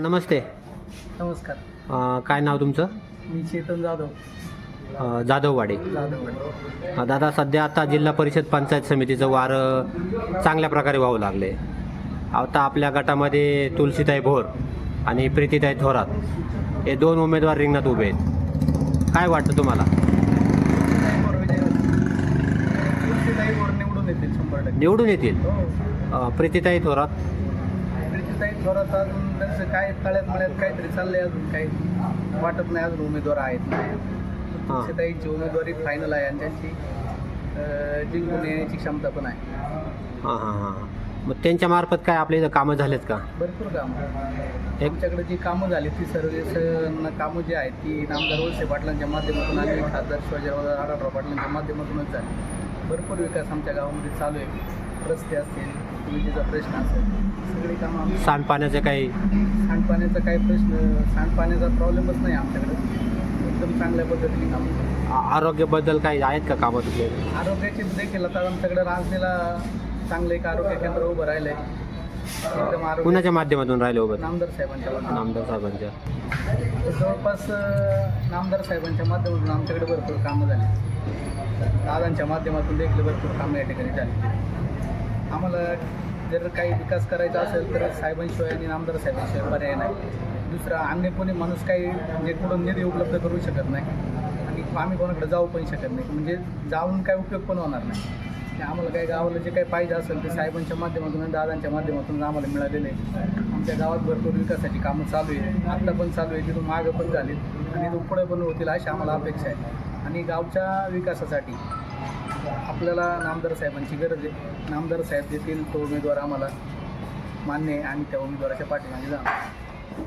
नमस्ते. नमस्कार. अ, काय नाव तुमचं? मी चेतन जाधव. अ, जाधववाडी. अ, दादा सध्या आता जिल्हा परिषद पंचायत समितीचं वारं चांगल्या प्रकारे वाहू लागले. आता आपल्या गटामध्ये तुलसीताई भोर आणि प्रीतीताई थोरात हे दोन उमेदवार रिंगणात उभे आहेत. काय वाटतं तुम्हाला? निवडून येतील शंभर टक्के. निवडून येतील? हो. अ, प्रीतीताई थोरात? तुळशीताई थोरात अजून त्यांचं काय तळ्यात मळ्यात काहीतरी चाललंय अजून काही वाटत नाही अजून उमेदवार आहेत तुळशीताईची उमेदवारी फायनल आहे आणि त्यांची जिंकून येण्याची क्षमता पण आहे. हां हां हां. मग त्यांच्या मार्फत काय आपल्या इथं कामं झालेत का? भरपूर कामं. आमच्याकडे जी कामं झाली ती सर्व कामं जी आहेत ती नामदार वळसे पाटलांच्या माध्यमातून आणि खासदार शिवाजीराव आढळराव पाटलांच्या माध्यमातूनच झाली. भरपूर विकास आमच्या गावामध्ये चालू आहे. रस्ते असतील विजेचा प्रश्न असेल सगळी कामं आम्ही सांडपाण्याचे काही सांडपाण्याचा काही प्रश्न सांडपाण्याचा प्रॉब्लेमच नाही आमच्याकडे. एकदम चांगल्या पद्धतीने काम. आ- आरोग्याबद्दल काही आहेत का कामं तुमचे? आरोग्याची देखील आता आमच्याकडे राजनीला चांगलं एक आरोग्य केंद्र उभं राहिलं आहे कुणाच्या माध्यमातून राहिले उभं नामदार साहेबांच्या माध्यमातून. नामदार साहेबांच्या. जवळपास अ, नामदार साहेबांच्या माध्यमातून आमच्याकडे भरपूर कामं झाली. दादांच्या माध्यमातून देखील भरपूर कामं या ठिकाणी झाली. आम्हाला जर काही विकास करायचा असेल तर साहेबांशिवाय आणि नामदार साहेबांशिवाय पर्याय नाही. दुसरा अन्य कोणी माणूस काही म्हणजे कुठून निधी उपलब्ध करू शकत नाही. आणि आम्ही कोणाकडे जाऊ पण शकत नाही. म्हणजे जाऊन काय उपयोग पण होणार नाही. आणि आम्हाला काही गावाला जे काही पाहिजे असेल ते साहेबांच्या माध्यमातून आणि दादांच्या माध्यमातून आम्हाला मिळालेले आहे. आमच्या गावात भरपूर विकासाची कामं चालू आहे आत्ता पण चालू आहे तिथून मागं पण झाली आणि इथून पुढे पण होतील अशी आम्हाला अपेक्षा आहे. आणि गावच्या विकासासाठी आपल्याला नामदार साहेबांची गरज आहे. नामदार साहेब देतील तो उमेदवार आम्हाला मान्य आहे आणि त्या उमेदवाराच्या पाठीमागे जाणार